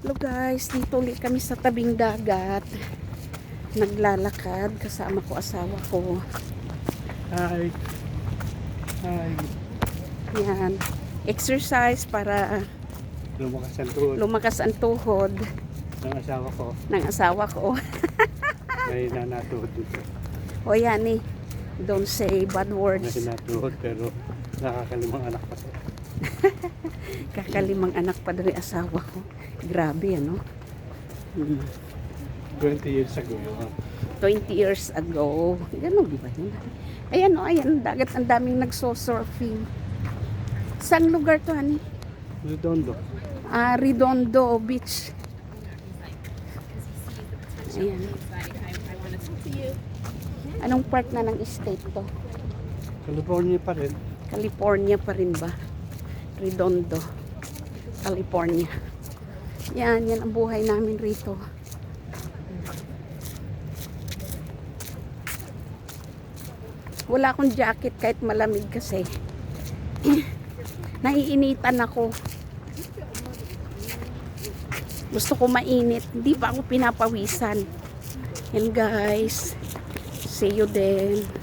Hello guys, dito ulit kami sa tabing dagat. Naglalakad kasama ko asawa ko. Hi. Hi. Yan. Exercise para Lumakas ang tuhod lumakas ang tuhod ng asawa ko. ng asawa ko. May nanatuhod dito. o yan eh. Don't say bad May words. natuhod pero nakakalimang anak pa siya. Kakalimang anak pa rin asawa ko. Grabe ano. Hmm. 20 years ago. ah. 20 years ago. Ganun ba yun? Ayan o, ayan, dagat ang daming nagso-surfing. Saan lugar to, honey? Redondo. Ah, Redondo Beach. Ayan. Anong part na ng state to? California pa rin. California pa rin ba? Redondo. California. Yan, yan ang buhay namin rito. Wala akong jacket kahit malamig kasi. Naiinitan ako. Gusto ko mainit. Hindi pa ako pinapawisan. Yan guys. See you then.